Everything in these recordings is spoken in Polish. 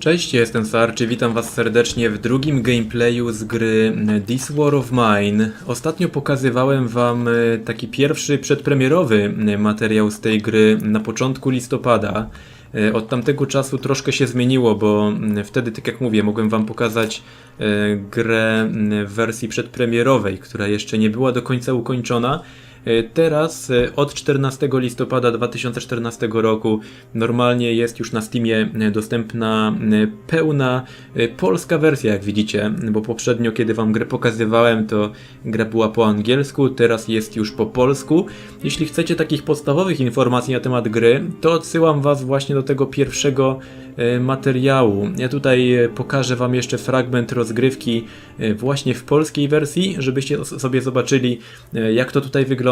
Cześć, jestem Sarczy, witam was serdecznie w drugim gameplayu z gry This War of Mine. Ostatnio pokazywałem wam e, taki pierwszy przedpremierowy e, materiał z tej gry na początku listopada. E, Od tamtego czasu troszkę się zmieniło, bo wtedy, tak jak mówię, mogłem wam pokazać grę w wersji przedpremierowej, która jeszcze nie była do końca ukończona. E, Teraz e, od 14 listopada 2014 roku normalnie jest już na Steamie e, dostępna pełna polska wersja, jak widzicie, bo poprzednio, kiedy wam grę pokazywałem, to gra była po angielsku, teraz jest już po polsku. Jeśli chcecie takich podstawowych informacji na temat gry, to odsyłam was właśnie do tego pierwszego materiału. Ja tutaj pokażę wam jeszcze fragment rozgrywki właśnie w polskiej wersji, żebyście sobie zobaczyli jak to tutaj wygląda.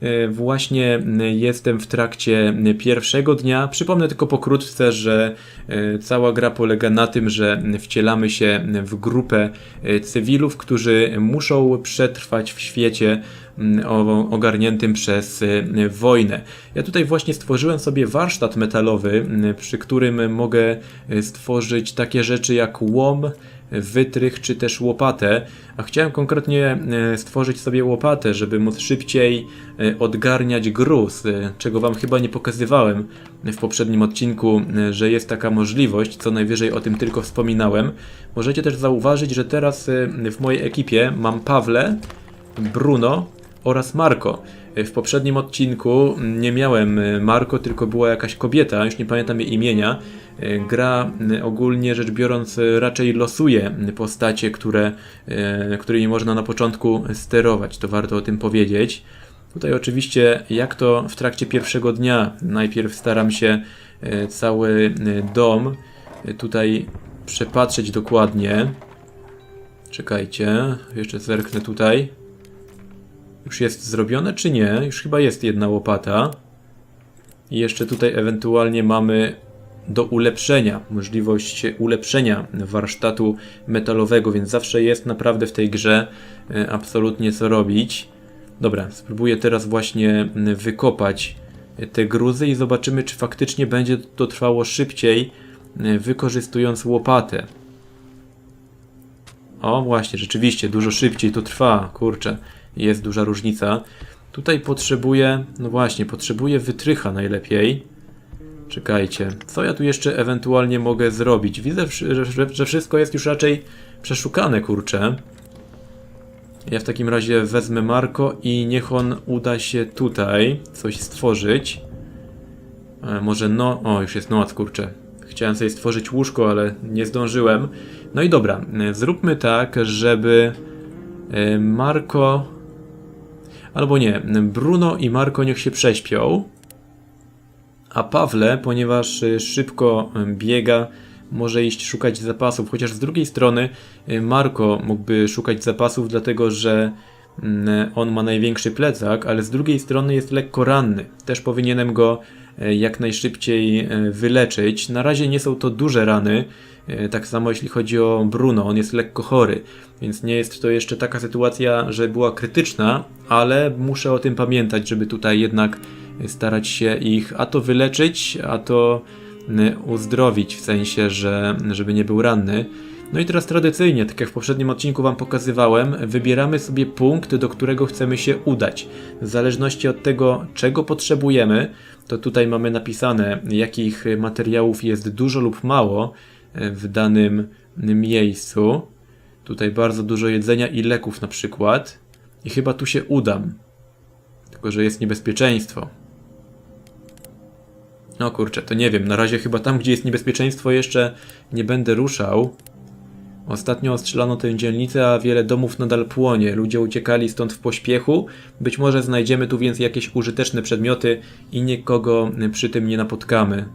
E, Właśnie m, jestem w trakcie m, pierwszego dnia. Przypomnę tylko pokrótce, że e, cała gra polega na tym, że wcielamy się w grupę e, cywilów, którzy muszą przetrwać w świecie ogarniętym przez e, wojnę. Ja tutaj właśnie stworzyłem sobie warsztat metalowy, przy którym mogę e, stworzyć takie rzeczy jak łom, wytrych czy też łopatę, a chciałem konkretnie e, stworzyć sobie łopatę, żeby móc szybciej e, odgarniać gruz, e, czego wam chyba nie pokazywałem w poprzednim odcinku, że jest taka możliwość, co najwyżej o tym tylko wspominałem. Możecie też zauważyć, że teraz w mojej ekipie mam Pawle, Bruno oraz Marko. W poprzednim odcinku nie miałem e, Marko, tylko była jakaś kobieta, już nie pamiętam jej imienia. E, Gra e, ogólnie rzecz biorąc raczej losuje postacie, które, którymi można na początku sterować, to warto o tym powiedzieć. Tutaj oczywiście, jak to w trakcie pierwszego dnia, najpierw staram się cały dom tutaj przepatrzeć dokładnie. Czekajcie, jeszcze zerknę tutaj. Już jest zrobione, czy nie? Już chyba jest jedna łopata. I jeszcze tutaj ewentualnie mamy do ulepszenia, możliwość ulepszenia warsztatu metalowego, więc zawsze jest naprawdę w tej grze e, absolutnie co robić. Dobra, spróbuję teraz właśnie wykopać te gruzy i zobaczymy, czy faktycznie będzie to trwało szybciej, e, wykorzystując łopatę. O, właśnie, rzeczywiście, dużo szybciej to trwa, kurczę, jest duża różnica. Tutaj potrzebuję, no właśnie, potrzebuję wytrycha najlepiej. Czekajcie, co ja tu jeszcze ewentualnie mogę zrobić? Widzę, że, wszystko jest już raczej przeszukane, kurczę. Ja w takim razie wezmę Marko i niech on uda się tutaj coś stworzyć. E, może no... O, już jest noc, kurczę. Chciałem sobie stworzyć łóżko, ale nie zdążyłem. No i dobra, e, zróbmy tak, żeby e, Marko... Albo nie, Bruno i Marko niech się prześpią. A Pawle, ponieważ e, szybko e, biega, może iść szukać zapasów. Chociaż z drugiej strony e, Marko mógłby szukać zapasów, dlatego że mm, on ma największy plecak, ale z drugiej strony jest lekko ranny. Też powinienem go jak najszybciej e, wyleczyć. Na razie nie są to duże rany. e, Tak samo jeśli chodzi o Bruno, on jest lekko chory, więc nie jest to jeszcze taka sytuacja, że była krytyczna, ale muszę o tym pamiętać, żeby tutaj jednak starać się ich a to wyleczyć, a to uzdrowić, w sensie, że żeby nie był ranny. No i teraz tradycyjnie, tak jak w poprzednim odcinku Wam pokazywałem, wybieramy sobie punkt, do którego chcemy się udać. W zależności od tego, czego potrzebujemy, to tutaj mamy napisane, jakich materiałów jest dużo lub mało y, w danym miejscu. Tutaj bardzo dużo jedzenia i leków na przykład. I chyba tu się udam. Tylko, że jest niebezpieczeństwo. No kurczę, to nie wiem. Na razie chyba tam, gdzie jest niebezpieczeństwo, jeszcze nie będę ruszał. Ostatnio ostrzelano tę dzielnicę, a wiele domów nadal płonie. Ludzie uciekali stąd w pośpiechu. Być może znajdziemy tu więc jakieś użyteczne przedmioty i nikogo przy tym nie napotkamy.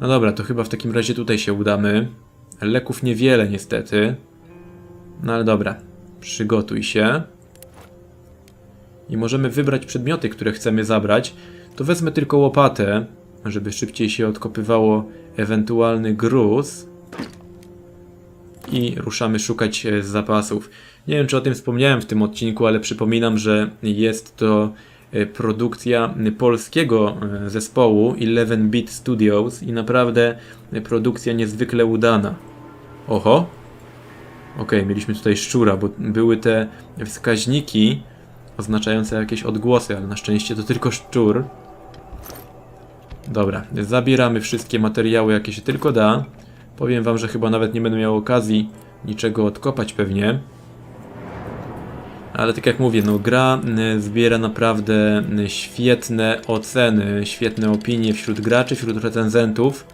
No dobra, to chyba w takim razie tutaj się udamy. Leków niewiele niestety. No ale dobra, przygotuj się. I możemy wybrać przedmioty, które chcemy zabrać. To wezmę tylko łopatę, żeby szybciej się odkopywało ewentualny gruz. I ruszamy szukać e, zapasów. Nie wiem, czy o tym wspomniałem w tym odcinku, ale przypominam, że jest to e, produkcja polskiego e, zespołu 11-Bit Studios i naprawdę produkcja niezwykle udana. Oho. Okej, mieliśmy tutaj szczura, bo były te wskaźniki oznaczające jakieś odgłosy, ale na szczęście to tylko szczur. Dobra, zabieramy wszystkie materiały, jakie się tylko da. Powiem wam, że chyba nawet nie będę miał okazji niczego odkopać pewnie. Ale tak jak mówię, no gra y, zbiera naprawdę y, świetne oceny, świetne opinie wśród graczy, wśród recenzentów.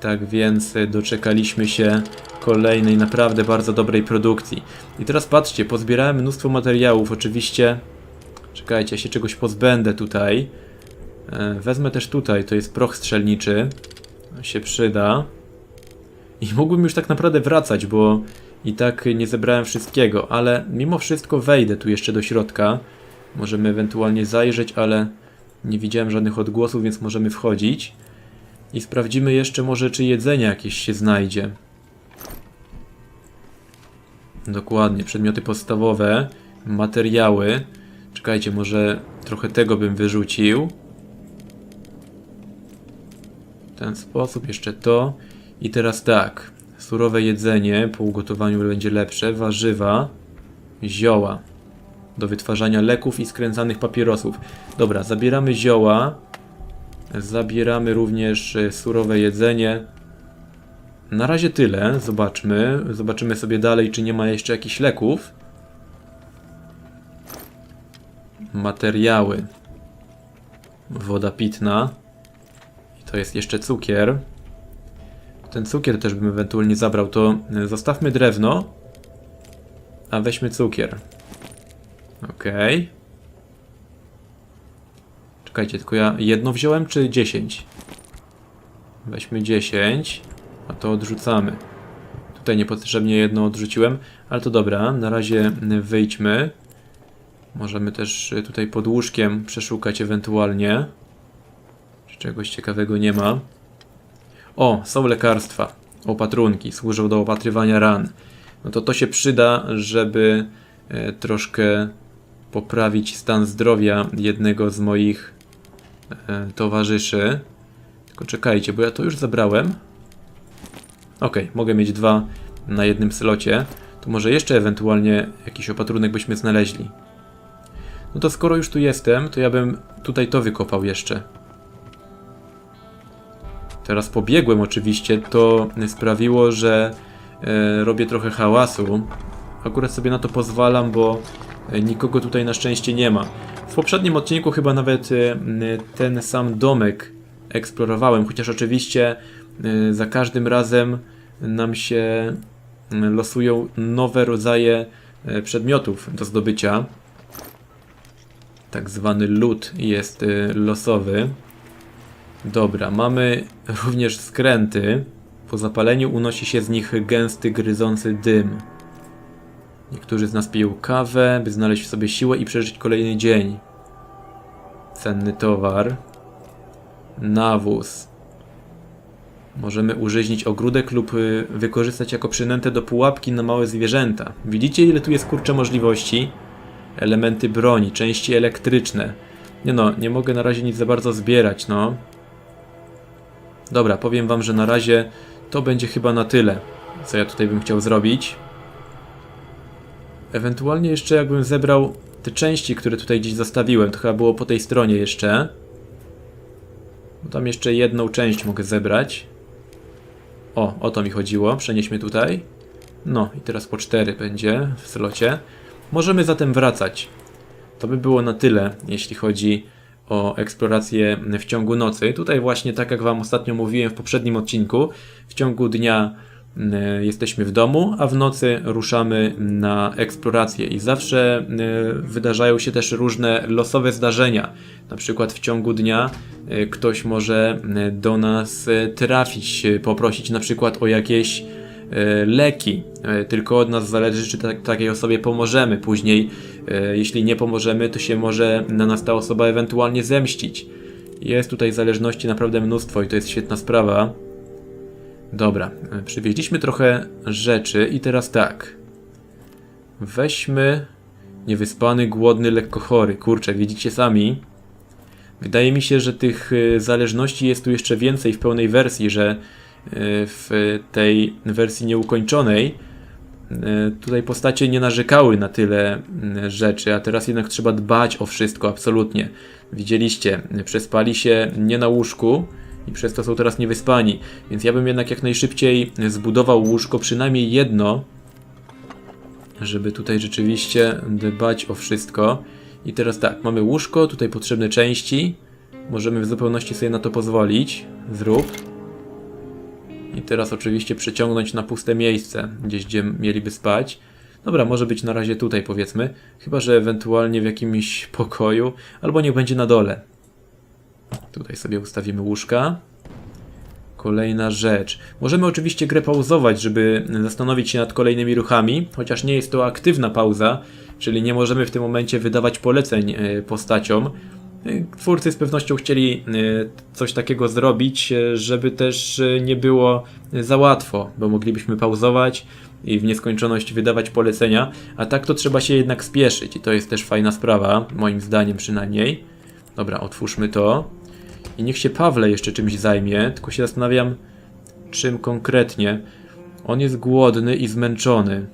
Tak więc y, doczekaliśmy się kolejnej naprawdę bardzo dobrej produkcji. I teraz patrzcie, pozbierałem mnóstwo materiałów, oczywiście... Czekajcie, ja się czegoś pozbędę tutaj. E, Wezmę też tutaj, to jest proch strzelniczy. Się przyda. I mógłbym już tak naprawdę wracać, bo i tak nie zebrałem wszystkiego, ale mimo wszystko wejdę tu jeszcze do środka. Możemy ewentualnie zajrzeć, ale nie widziałem żadnych odgłosów, więc możemy wchodzić. I sprawdzimy jeszcze może, czy jedzenie jakieś się znajdzie. Dokładnie, przedmioty podstawowe, materiały. Czekajcie, może trochę tego bym wyrzucił. W ten sposób, jeszcze to. I teraz tak, surowe jedzenie po ugotowaniu będzie lepsze, warzywa, zioła do wytwarzania leków i skręcanych papierosów. Dobra, zabieramy zioła, zabieramy również e, surowe jedzenie. Na razie tyle, zobaczmy. Zobaczymy sobie dalej, czy nie ma jeszcze jakichś leków. Materiały. Woda pitna. I to jest jeszcze cukier. Ten cukier też bym ewentualnie zabrał, to y, zostawmy drewno, a weźmy cukier. Okej. Czekajcie, tylko ja jedno wziąłem, czy 10? Weźmy 10, a to odrzucamy. Tutaj niepotrzebnie jedno odrzuciłem, ale to dobra, na razie wyjdźmy. Możemy też y, tutaj pod łóżkiem przeszukać ewentualnie. Czy czegoś ciekawego nie ma. O, są lekarstwa, opatrunki, służą do opatrywania ran. No to to się przyda, żeby e, troszkę poprawić stan zdrowia jednego z moich e, towarzyszy. Tylko czekajcie, bo ja to już zabrałem. Ok, mogę mieć dwa na jednym slocie. To może jeszcze ewentualnie jakiś opatrunek byśmy znaleźli. No to skoro już tu jestem, to ja bym tutaj to wykopał jeszcze. Teraz pobiegłem oczywiście, to sprawiło, że e, robię trochę hałasu. Akurat sobie na to pozwalam, bo e, nikogo tutaj na szczęście nie ma. W poprzednim odcinku chyba nawet e, ten sam domek eksplorowałem, chociaż oczywiście za każdym razem nam się losują nowe rodzaje przedmiotów do zdobycia. Tak zwany loot jest losowy. Dobra, mamy również skręty. Po zapaleniu unosi się z nich gęsty, gryzący dym. Niektórzy z nas piją kawę, by znaleźć w sobie siłę i przeżyć kolejny dzień. Cenny towar. Nawóz. Możemy użyźnić ogródek lub y, wykorzystać jako przynętę do pułapki na małe zwierzęta. Widzicie ile tu jest kurcze możliwości? Elementy broni, części elektryczne. Nie no, nie mogę na razie nic za bardzo zbierać, no. Dobra, powiem wam, że na razie to będzie chyba na tyle, co ja tutaj bym chciał zrobić. Ewentualnie jeszcze jakbym zebrał te części, które tutaj gdzieś zostawiłem, to chyba było po tej stronie jeszcze. Tam jeszcze jedną część mogę zebrać. O, o to mi chodziło, przenieśmy tutaj. No i teraz po cztery będzie w slocie. Możemy zatem wracać. To by było na tyle, jeśli chodzi o eksplorację w ciągu nocy. Tutaj właśnie, tak jak Wam ostatnio mówiłem w poprzednim odcinku, w ciągu dnia y, jesteśmy w domu, a w nocy ruszamy na eksplorację i zawsze y, wydarzają się też różne losowe zdarzenia. Na przykład w ciągu dnia y, ktoś może y, do nas y, trafić, y, poprosić na przykład o jakieś leki. E, Tylko od nas zależy, czy ta, takiej osobie pomożemy. Później, e, jeśli nie pomożemy, to się może na nas ta osoba ewentualnie zemścić. Jest tutaj zależności naprawdę mnóstwo i to jest świetna sprawa. Dobra, e, przywieźliśmy trochę rzeczy i teraz tak. Weźmy Niewyspany, głodny, lekko chory. Kurczę, widzicie sami. Wydaje mi się, że tych zależności jest tu jeszcze więcej w pełnej wersji, że w tej wersji nieukończonej y, tutaj postacie nie narzekały na tyle rzeczy, a teraz jednak trzeba dbać o wszystko, absolutnie. Widzieliście, przespali się nie na łóżku i przez to są teraz niewyspani, więc ja bym jednak jak najszybciej zbudował łóżko, przynajmniej jedno, żeby tutaj rzeczywiście dbać o wszystko. I teraz tak, mamy łóżko, tutaj potrzebne części. Możemy w zupełności sobie na to pozwolić. Zrób. I teraz oczywiście przeciągnąć na puste miejsce, gdzieś gdzie mieliby spać. Dobra, może być na razie tutaj powiedzmy. Chyba, że ewentualnie w jakimś pokoju, albo niech będzie na dole. Tutaj sobie ustawimy łóżka. Kolejna rzecz. Możemy oczywiście grę pauzować, żeby zastanowić się nad kolejnymi ruchami, chociaż nie jest to aktywna pauza, czyli nie możemy w tym momencie wydawać poleceń e, postaciom. E, Twórcy z pewnością chcieli e, coś takiego zrobić, e, żeby też nie było za łatwo, bo moglibyśmy pauzować i w nieskończoność wydawać polecenia, a tak to trzeba się jednak spieszyć i to jest też fajna sprawa, moim zdaniem przynajmniej. Dobra, otwórzmy to. I niech się Pawle jeszcze czymś zajmie, tylko się zastanawiam, czym konkretnie. On jest głodny i zmęczony.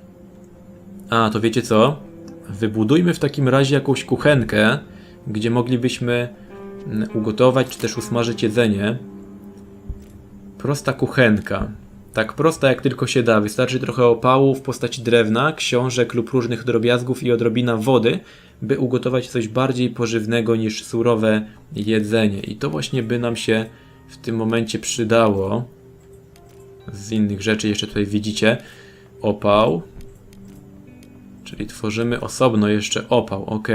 A, to wiecie co? Wybudujmy w takim razie jakąś kuchenkę, gdzie moglibyśmy mm, ugotować czy też usmażyć jedzenie. Prosta kuchenka. Tak prosta jak tylko się da. Wystarczy trochę opału w postaci drewna, książek lub różnych drobiazgów i odrobina wody, by ugotować coś bardziej pożywnego niż surowe jedzenie. I to właśnie by nam się w tym momencie przydało. Z innych rzeczy jeszcze tutaj widzicie opał. Czyli tworzymy osobno jeszcze opał, ok.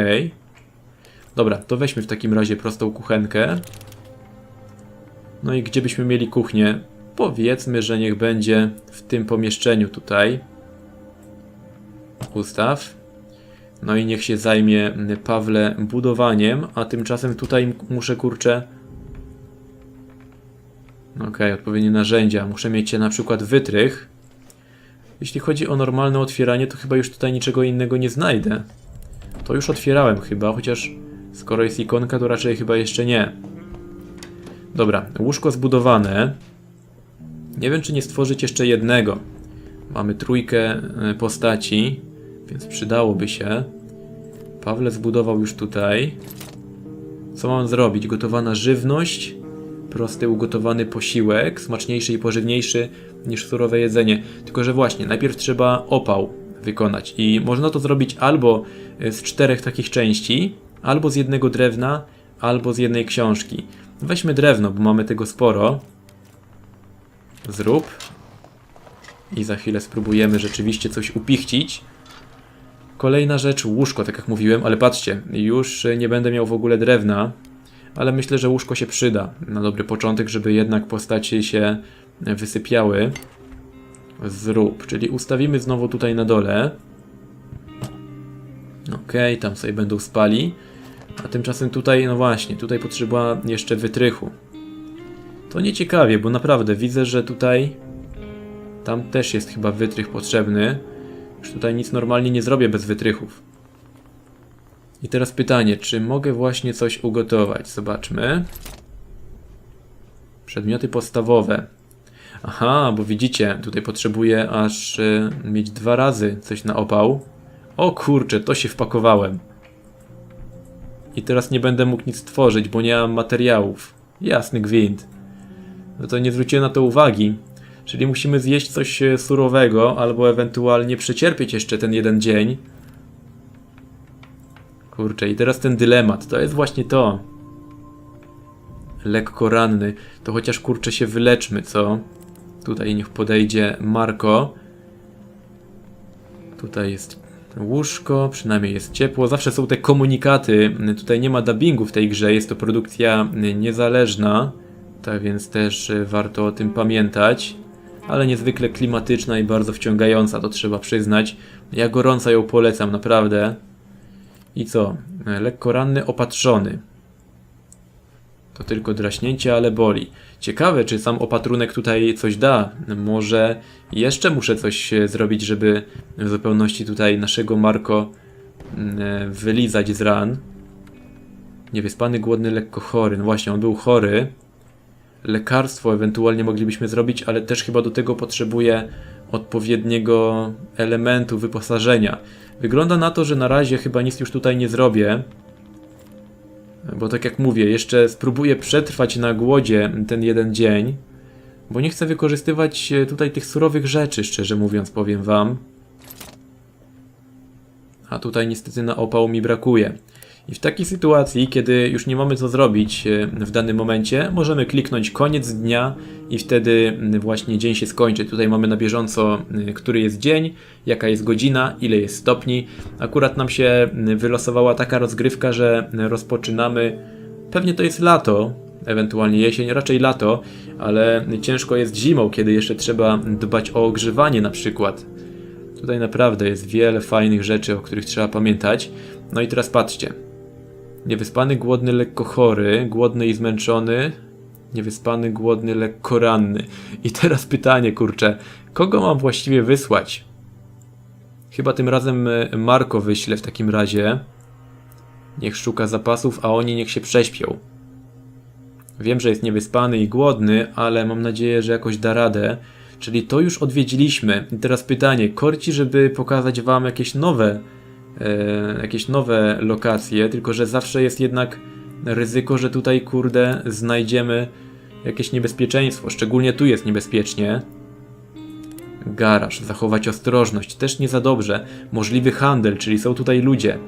Dobra, to weźmy w takim razie prostą kuchenkę. No i gdzie byśmy mieli kuchnię? Powiedzmy, że niech będzie w tym pomieszczeniu tutaj. Ustaw. No i niech się zajmie Pawle budowaniem, a tymczasem tutaj muszę kurczę. Okej, odpowiednie narzędzia. Muszę mieć na przykład wytrych. Jeśli chodzi o normalne otwieranie, to chyba już tutaj niczego innego nie znajdę. To już otwierałem chyba, chociaż skoro jest ikonka, to raczej chyba jeszcze nie. Dobra, łóżko zbudowane. Nie wiem, czy nie stworzyć jeszcze jednego. Mamy trójkę e, postaci, więc przydałoby się. Pawle zbudował już tutaj. Co mam zrobić? Gotowana żywność, prosty ugotowany posiłek, smaczniejszy i pożywniejszy niż surowe jedzenie. Tylko, że właśnie, najpierw trzeba opał wykonać i można to zrobić albo z czterech takich części, albo z jednego drewna, albo z jednej książki. Weźmy drewno, bo mamy tego sporo. Zrób. I za chwilę spróbujemy rzeczywiście coś upichcić. Kolejna rzecz, łóżko, tak jak mówiłem, ale patrzcie, już nie będę miał w ogóle drewna, ale myślę, że łóżko się przyda na dobry początek, żeby jednak postacie się wysypiały. Zrób, czyli ustawimy znowu tutaj na dole. Ok, tam sobie będą spali. A tymczasem tutaj, no właśnie, tutaj potrzeba jeszcze wytrychu. To nieciekawie, bo naprawdę widzę, że tutaj tam też jest chyba wytrych potrzebny. Już tutaj nic normalnie nie zrobię bez wytrychów. I teraz pytanie, czy mogę właśnie coś ugotować? Zobaczmy. Przedmioty podstawowe. Aha, bo widzicie, tutaj potrzebuję aż y, mieć dwa razy coś na opał. O kurczę, to się wpakowałem. I teraz nie będę mógł nic tworzyć, bo nie mam materiałów. Jasny gwint. No to nie zwróciłem na to uwagi. Czyli musimy zjeść coś e, surowego, albo ewentualnie przecierpieć jeszcze ten jeden dzień. Kurczę, i teraz ten dylemat, to jest właśnie to. Lekko ranny, to chociaż kurczę się wyleczmy, co? Tutaj niech podejdzie Marko. Tutaj jest łóżko, przynajmniej jest ciepło. Zawsze są te komunikaty. Tutaj nie ma dubbingu w tej grze, jest to produkcja niezależna. Tak więc też y, warto o tym pamiętać. Ale niezwykle klimatyczna i bardzo wciągająca, to trzeba przyznać. Ja gorąco ją polecam, naprawdę. I co? E, Lekko ranny, opatrzony. To tylko draśnięcie, ale boli. Ciekawe, czy sam opatrunek tutaj coś da. Może jeszcze muszę coś e, zrobić, żeby w zupełności tutaj naszego Marko mm, wylizać z ran. Niewyspany, głodny, lekko chory. No właśnie, on był chory. Lekarstwo ewentualnie moglibyśmy zrobić, ale też chyba do tego potrzebuje odpowiedniego elementu wyposażenia. Wygląda na to, że na razie chyba nic już tutaj nie zrobię. Bo tak jak mówię, jeszcze spróbuję przetrwać na głodzie ten jeden dzień. Bo nie chcę wykorzystywać e, tutaj tych surowych rzeczy, szczerze mówiąc, powiem wam. A tutaj niestety na opał mi brakuje. I w takiej sytuacji, kiedy już nie mamy co zrobić e, w danym momencie, możemy kliknąć koniec dnia i wtedy właśnie dzień się skończy. Tutaj mamy na bieżąco, który jest dzień, jaka jest godzina, ile jest stopni. Akurat nam się wylosowała taka rozgrywka, że rozpoczynamy, pewnie to jest lato, ewentualnie jesień, raczej lato, ale ciężko jest zimą, kiedy jeszcze trzeba dbać o ogrzewanie na przykład. Tutaj naprawdę jest wiele fajnych rzeczy, o których trzeba pamiętać. No i teraz patrzcie. Niewyspany, głodny, lekko chory, głodny i zmęczony, niewyspany, głodny, lekko ranny. I teraz pytanie, kurczę, kogo mam właściwie wysłać? Chyba tym razem e, Marko wyślę w takim razie. Niech szuka zapasów, a oni niech się prześpią. Wiem, że jest niewyspany i głodny, ale mam nadzieję, że jakoś da radę. Czyli to już odwiedziliśmy. I teraz pytanie, korci, żeby pokazać wam jakieś nowe, jakieś nowe lokacje, tylko że zawsze jest jednak ryzyko, że tutaj, kurde, znajdziemy jakieś niebezpieczeństwo. Szczególnie tu jest niebezpiecznie. Garaż, zachować ostrożność, też nie za dobrze. Możliwy handel, czyli są tutaj ludzie.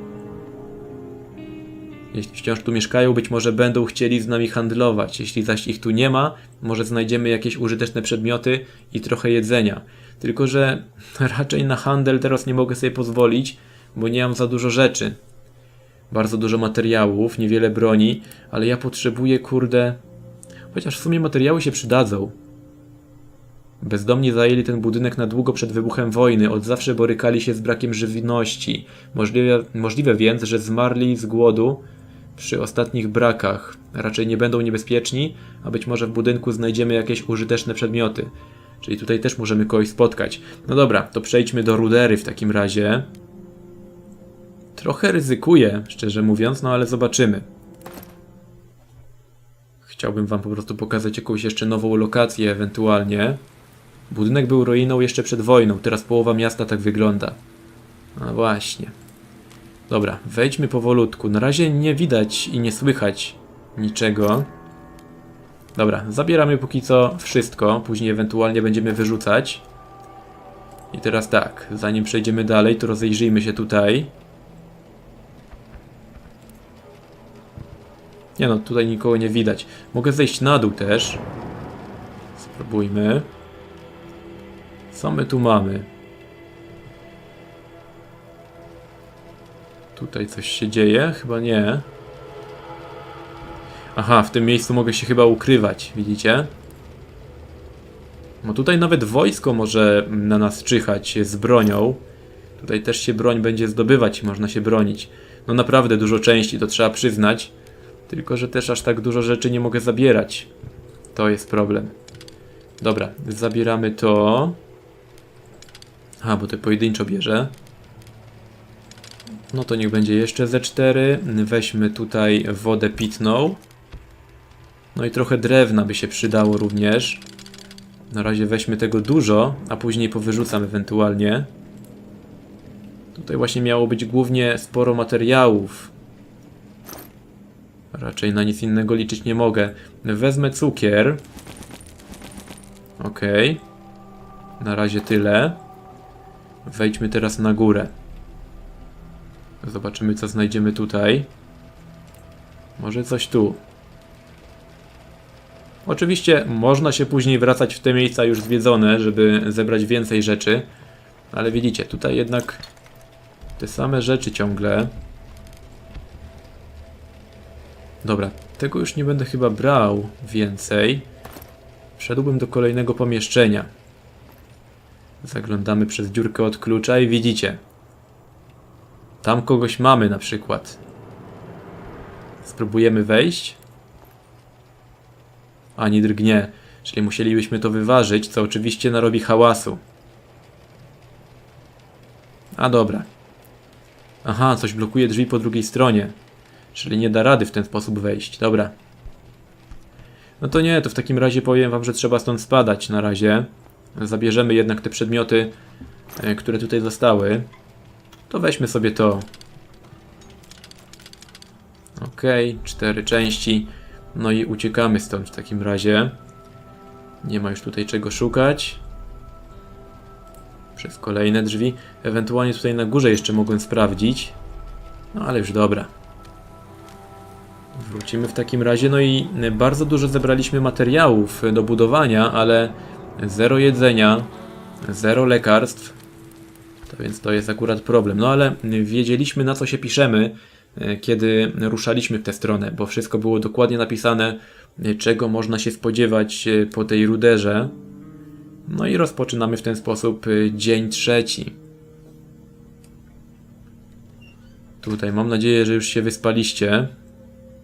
Jeśli wciąż tu mieszkają, być może będą chcieli z nami handlować. Jeśli zaś ich tu nie ma, może znajdziemy jakieś użyteczne przedmioty i trochę jedzenia. Tylko, że raczej na handel teraz nie mogę sobie pozwolić, bo nie mam za dużo rzeczy. Bardzo dużo materiałów, niewiele broni, ale ja potrzebuję, kurde. Chociaż w sumie materiały się przydadzą. Bezdomni zajęli ten budynek na długo przed wybuchem wojny, od zawsze borykali się z brakiem żywności. Możliwe, możliwe więc, że zmarli z głodu przy ostatnich brakach. Raczej nie będą niebezpieczni, a być może w budynku znajdziemy jakieś użyteczne przedmioty. Czyli tutaj też możemy kogoś spotkać. No dobra, to przejdźmy do rudery w takim razie. Trochę ryzykuję, szczerze mówiąc, no ale zobaczymy. Chciałbym wam po prostu pokazać jakąś jeszcze nową lokację ewentualnie. Budynek był ruiną jeszcze przed wojną, teraz połowa miasta tak wygląda. No właśnie. Dobra, wejdźmy powolutku. Na razie nie widać i nie słychać niczego. Dobra, zabieramy póki co wszystko, później ewentualnie będziemy wyrzucać. I teraz tak, zanim przejdziemy dalej, to rozejrzyjmy się tutaj. Nie no, tutaj nikogo nie widać. Mogę zejść na dół też. Spróbujmy. Co my tu mamy? Tutaj coś się dzieje? Chyba nie. Aha, w tym miejscu mogę się chyba ukrywać, widzicie? No tutaj nawet wojsko może na nas czyhać z bronią. Tutaj też się broń będzie zdobywać, można się bronić. No naprawdę dużo części, to trzeba przyznać. Tylko, że też aż tak dużo rzeczy nie mogę zabierać. To jest problem. Dobra, zabieramy to. A, bo to pojedynczo bierze. No to niech będzie jeszcze ze 4. Weźmy tutaj wodę pitną. No i trochę drewna by się przydało również. Na razie weźmy tego dużo, a później powyrzucam ewentualnie. Tutaj właśnie miało być głównie sporo materiałów. Raczej na nic innego liczyć nie mogę. Wezmę cukier. Okej. Na razie tyle. Wejdźmy teraz na górę. Zobaczymy, co znajdziemy tutaj. Może coś tu. Oczywiście można się później wracać w te miejsca już zwiedzone, żeby zebrać więcej rzeczy. Ale widzicie, tutaj jednak te same rzeczy ciągle. Dobra, tego już nie będę chyba brał więcej. Wszedłbym do kolejnego pomieszczenia. Zaglądamy przez dziurkę od klucza i widzicie. Tam kogoś mamy na przykład. Spróbujemy wejść. Ani drgnie. Czyli musielibyśmy to wyważyć, co oczywiście narobi hałasu. A dobra. Aha, coś blokuje drzwi po drugiej stronie. Czyli nie da rady w ten sposób wejść. Dobra. No to nie, to w takim razie powiem wam, że trzeba stąd spadać na razie. Zabierzemy jednak te przedmioty, e, które tutaj zostały. To weźmy sobie to. Okej, cztery części. No i uciekamy stąd w takim razie. Nie ma już tutaj czego szukać. Przez kolejne drzwi. Ewentualnie tutaj na górze jeszcze mogłem sprawdzić. No ale już dobra. Wrócimy w takim razie. No i bardzo dużo zebraliśmy materiałów do budowania, ale zero jedzenia, zero lekarstw. To więc to jest akurat problem. No ale wiedzieliśmy na co się piszemy, kiedy ruszaliśmy w tę stronę, bo wszystko było dokładnie napisane, czego można się spodziewać po tej ruderze. No i rozpoczynamy w ten sposób dzień trzeci. Tutaj mam nadzieję, że już się wyspaliście.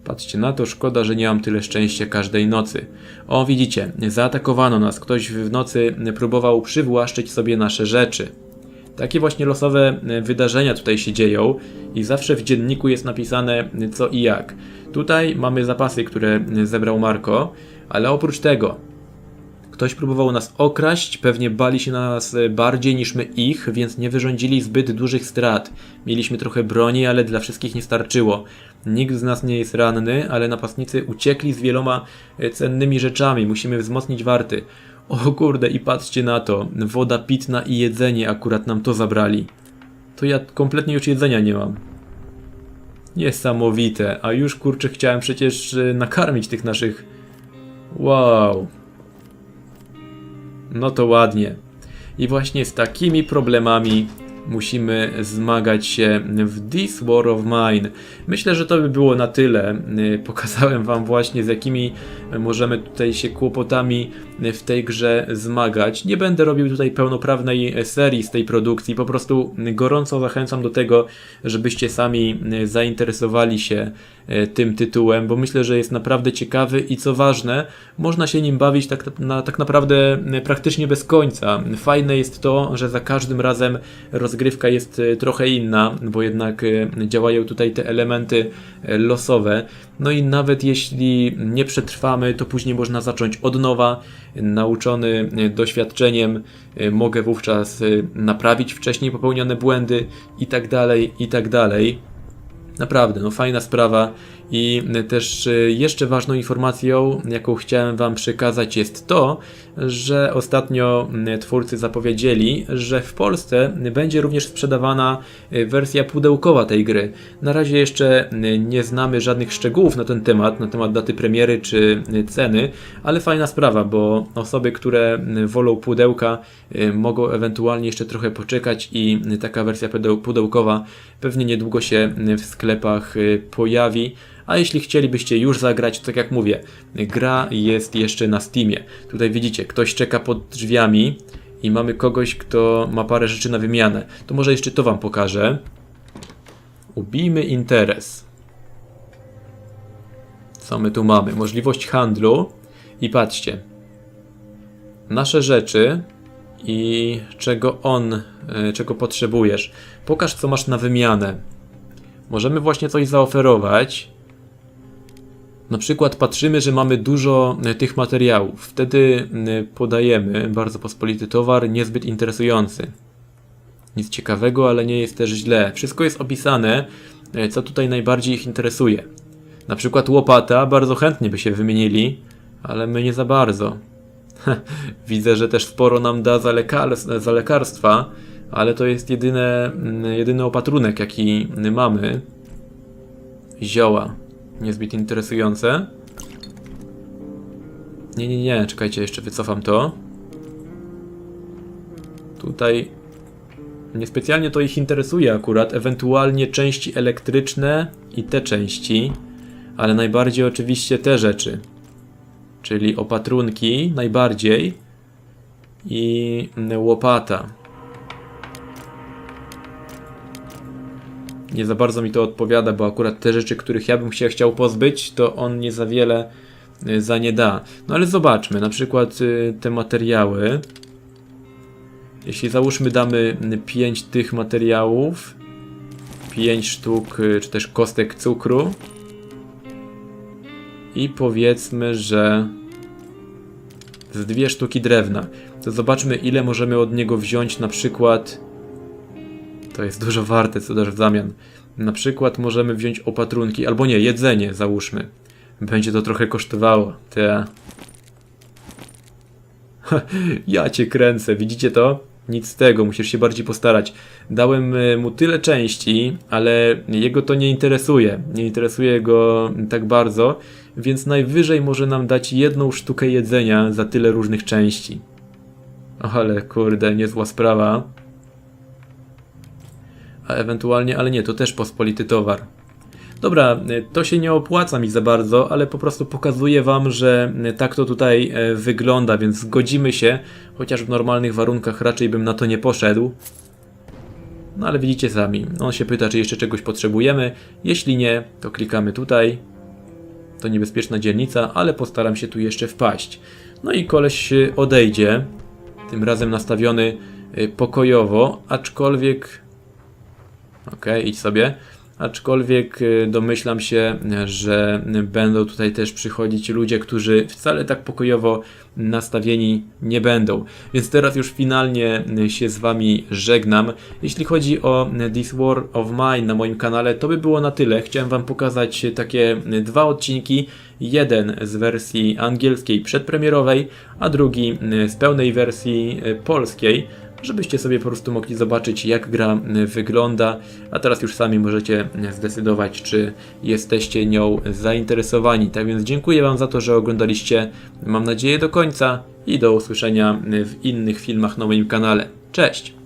Patrzcie na to, szkoda, że nie mam tyle szczęścia każdej nocy. O, widzicie, zaatakowano nas. Ktoś w nocy próbował przywłaszczyć sobie nasze rzeczy. Takie właśnie losowe e, wydarzenia tutaj się dzieją i zawsze w dzienniku jest napisane e, co i jak. Tutaj mamy zapasy, które e, zebrał Marko, ale oprócz tego Ktoś próbował nas okraść, pewnie bali się na nas e, bardziej niż my ich, więc nie wyrządzili zbyt dużych strat. Mieliśmy trochę broni, ale dla wszystkich nie starczyło. Nikt z nas nie jest ranny, ale napastnicy uciekli z wieloma e, cennymi rzeczami. Musimy wzmocnić warty. O kurde, i patrzcie na to. Woda pitna i jedzenie akurat nam to zabrali. To ja kompletnie już jedzenia nie mam. Niesamowite. A już kurczę chciałem przecież e, nakarmić tych naszych... Wow. No to ładnie. I właśnie z takimi problemami musimy zmagać się w This War of Mine. Myślę, że to by było na tyle. Y, Pokazałem Wam właśnie z jakimi możemy tutaj się kłopotami w tej grze zmagać. Nie będę robił tutaj pełnoprawnej serii z tej produkcji. Po prostu gorąco zachęcam do tego, żebyście sami zainteresowali się tym tytułem, bo myślę, że jest naprawdę ciekawy i co ważne, można się nim bawić tak, na, tak naprawdę praktycznie bez końca. Fajne jest to, że za każdym razem rozgrywka jest e, trochę inna, bo jednak e, działają tutaj te elementy e, losowe. No i nawet jeśli nie przetrwamy, to później można zacząć od nowa. Nauczony doświadczeniem, mogę wówczas naprawić wcześniej popełnione błędy i tak dalej, i tak dalej. Naprawdę, no fajna sprawa i też e, jeszcze ważną informacją, jaką chciałem Wam przekazać jest to, że ostatnio twórcy zapowiedzieli, że w Polsce będzie również sprzedawana e, wersja pudełkowa tej gry. Na razie jeszcze nie znamy żadnych szczegółów na ten temat, na temat daty premiery czy ceny, ale fajna sprawa, bo osoby, które wolą pudełka e, mogą ewentualnie jeszcze trochę poczekać i taka wersja pudełkowa pewnie niedługo się w sklepach pojawi. A jeśli chcielibyście już zagrać, to tak jak mówię, gra jest jeszcze na Steamie. Tutaj widzicie, ktoś czeka pod drzwiami i mamy kogoś, kto ma parę rzeczy na wymianę. To może jeszcze to Wam pokażę. Ubijmy interes. Co my tu mamy? Możliwość handlu. I patrzcie. Nasze rzeczy i czego on, e, czego potrzebujesz. Pokaż, co masz na wymianę. Możemy właśnie coś zaoferować. Na przykład patrzymy, że mamy dużo e, tych materiałów. Wtedy podajemy bardzo pospolity towar, niezbyt interesujący. Nic ciekawego, ale nie jest też źle. Wszystko jest opisane, e, co tutaj najbardziej ich interesuje. Na przykład łopata bardzo chętnie by się wymienili, ale my nie za bardzo. Widzę, że też sporo nam da za, za lekarstwa, ale to jest jedyne, jedyny opatrunek, jaki mamy. Zioła niezbyt interesujące. Nie, nie, nie, czekajcie, jeszcze wycofam to. Tutaj niespecjalnie to ich interesuje akurat, ewentualnie części elektryczne i te części, ale najbardziej oczywiście te rzeczy. Czyli opatrunki najbardziej i łopata. nie za bardzo mi to odpowiada, bo akurat te rzeczy, których ja bym się chciał pozbyć, to on nie za wiele y, za nie da. No ale zobaczmy, na przykład y, te materiały. Jeśli załóżmy damy 5 tych materiałów, 5 sztuk, y, czy też kostek cukru. I powiedzmy, że z dwie sztuki drewna. To zobaczmy, ile możemy od niego wziąć na przykład. To jest dużo warte, co dasz w zamian. Na przykład możemy wziąć opatrunki, albo nie, jedzenie, załóżmy. Będzie to trochę kosztowało. Te. ja cię kręcę, widzicie to? Nic z tego, musisz się bardziej postarać. Dałem y, mu tyle części, ale jego to nie interesuje. Nie interesuje go tak bardzo, więc najwyżej może nam dać jedną sztukę jedzenia za tyle różnych części. Ale kurde, niezła sprawa. A ewentualnie, ale nie, to też pospolity towar. Dobra, y, to się nie opłaca mi za bardzo, ale po prostu pokazuję wam, że y, tak to tutaj e, wygląda, więc zgodzimy się, chociaż w normalnych warunkach raczej bym na to nie poszedł. No ale widzicie sami, on się pyta, czy jeszcze czegoś potrzebujemy. Jeśli nie, to klikamy tutaj. To niebezpieczna dzielnica, ale postaram się tu jeszcze wpaść. No i koleś odejdzie, tym razem nastawiony y, pokojowo, aczkolwiek Okej, idź sobie. Aczkolwiek y, domyślam się, że będą tutaj też przychodzić ludzie, którzy wcale tak pokojowo nastawieni nie będą. Więc teraz już finalnie y, się z Wami żegnam. Jeśli chodzi o y, This War of Mine na moim kanale, to by było na tyle. Chciałem Wam pokazać takie dwa odcinki. Jeden z wersji angielskiej przedpremierowej, a drugi z pełnej wersji polskiej żebyście sobie po prostu mogli zobaczyć, jak gra wygląda, a teraz już sami możecie zdecydować, czy jesteście nią zainteresowani. Tak więc dziękuję Wam za to, że oglądaliście, mam nadzieję, do końca i do usłyszenia w innych filmach na moim kanale. Cześć!